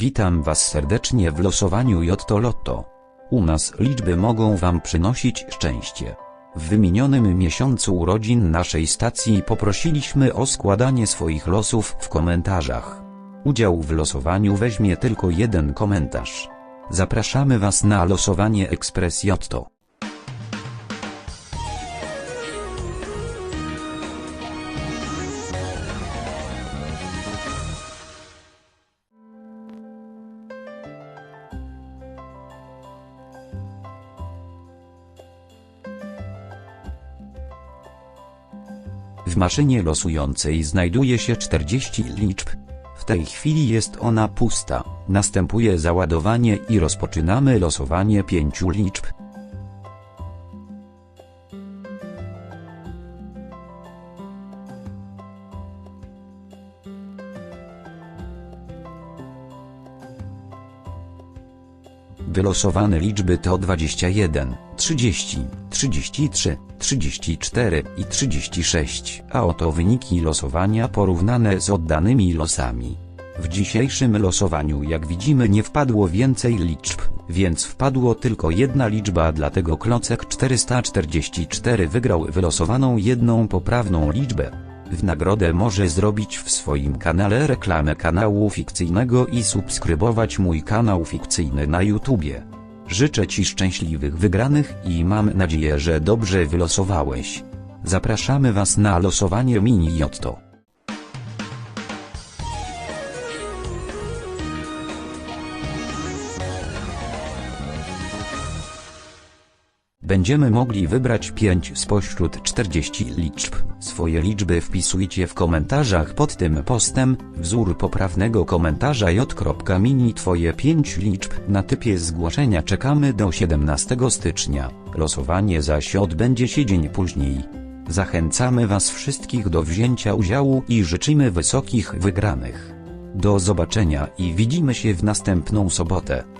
Witam Was serdecznie w losowaniu Jotto Lotto. U nas liczby mogą Wam przynosić szczęście. W wyminionym miesiącu urodzin naszej stacji poprosiliśmy o składanie swoich losów w komentarzach. Udział w losowaniu weźmie tylko jeden komentarz. Zapraszamy Was na losowanie Ekspres Jotto. W maszynie losującej znajduje się 40 liczb. W tej chwili jest ona pusta. Następuje załadowanie i rozpoczynamy losowanie pięciu liczb. Wylosowane liczby to 21, 30, 33, 34 i 36, a oto wyniki losowania porównane z oddanymi losami. W dzisiejszym losowaniu jak widzimy nie wpadło więcej liczb, więc wpadło tylko jedna liczba dlatego klocek 444 wygrał wylosowaną jedną poprawną liczbę. W nagrodę może zrobić w swoim kanale reklamę kanału fikcyjnego i subskrybować mój kanał fikcyjny na YouTubie. Życzę Ci szczęśliwych wygranych i mam nadzieję, że dobrze wylosowałeś. Zapraszamy Was na losowanie mini Jotto. Będziemy mogli wybrać 5 spośród 40 liczb. Swoje liczby wpisujcie w komentarzach pod tym postem. Wzór poprawnego komentarza j.mini Twoje 5 liczb na typie zgłoszenia czekamy do 17 stycznia. Losowanie zaś odbędzie się dzień później. Zachęcamy Was wszystkich do wzięcia udziału i życzymy wysokich wygranych. Do zobaczenia i widzimy się w następną sobotę.